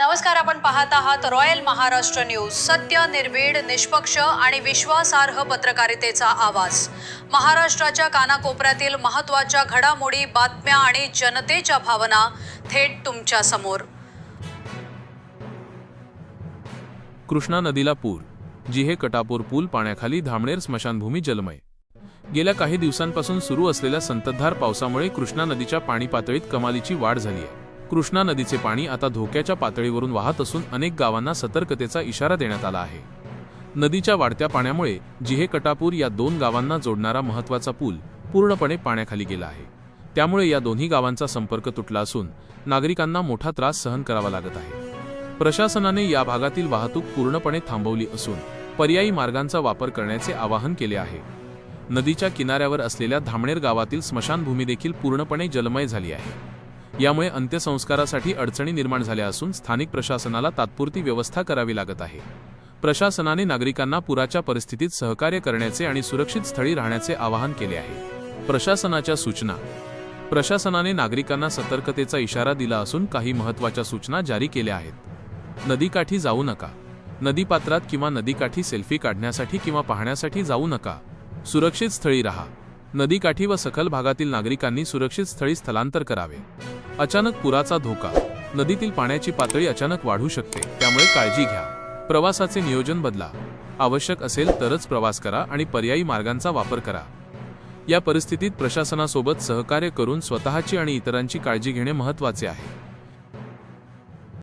नमस्कार आपण पाहत आहात रॉयल महाराष्ट्र न्यूज. सत्य निर्भीड निष्पक्ष आणि विश्वासार्ह पत्रकारितेचा आवाज. महाराष्ट्राच्या कानाकोपऱ्यातील महत्त्वाच्या घडामोडी बातम्या आणि जनतेच्या भावना थेट तुमच्यासमोर. कृष्णा नदीला पूर. जिहे कटापूर पूल पाण्याखाली धामणेर स्मशानभूमी जलमय. गेल्या काही दिवसांपासून सुरू असलेल्या संततधार पावसामुळे कृष्णा नदीच्या पाणी पातळीत कमालीची वाढ झाली आहे. कृष्णा नदीचे पाणी आता धोक्याच्या पातळीवरून वाहत असून अनेक गावांना सतर्कतेचा इशारा देण्यात आला आहे. नदीच्या वाढत्या पाण्यामुळे जिहे कटापूर या दोन गावांना जोडणारा महत्त्वाचा पूल पूर्णपणे पाण्याखाली गेला आहे. त्यामुळे या दोन्ही गावांचा संपर्क तुटला असून नागरिकांना मोठा त्रास सहन करावा लागत आहे. प्रशासनाने या भागातील वाहतूक पूर्णपणे थांबवली असून पर्यायी मार्गांचा वापर करण्याचे आवाहन केले आहे. नदीच्या किनाऱ्यावर असलेल्या धामणेर गावातील स्मशानभूमी देखील पूर्णपणे जलमय झाली आहे. यामुळे अंत्यसंस्कारासाठी अडचणी निर्माण झाल्या असून स्थानिक प्रशासनाला तात्पुरती व्यवस्था करावी लागत आहे. प्रशासनाने नागरिकांना पुराच्या परिस्थितीत सहकार्य करण्याचे आणि सुरक्षित स्थळी राहण्याचे आवाहन केले आहे. प्रशासनाच्या सूचना. प्रशासनाने नागरिकांना सतर्कतेचा इशारा दिला असून काही महत्त्वाच्या सूचना जारी केल्या आहेत. नदीकाठी जाऊ नका. नदीपात्रात किंवा नदीकाठी सेल्फी काढण्यासाठी किंवा पाहण्यासाठी जाऊ नका. सुरक्षित स्थळी राहा. नदीकाठी व सखल भागातील नागरिकांनी सुरक्षित स्थळी स्थलांतर करावे. अचानक पुराचा धोका. नदीतील पाण्याची पातळी अचानक वाढू शकते त्यामुळे काळजी घ्या. प्रवासाचे नियोजन बदला. आवश्यक असेल तरच प्रवास करा आणि पर्यायी मार्गांचा वापर करा. या परिस्थितीत प्रशासनासोबत सहकार्य करून स्वतःची आणि इतरांची काळजी घेणे महत्त्वाचे आहे.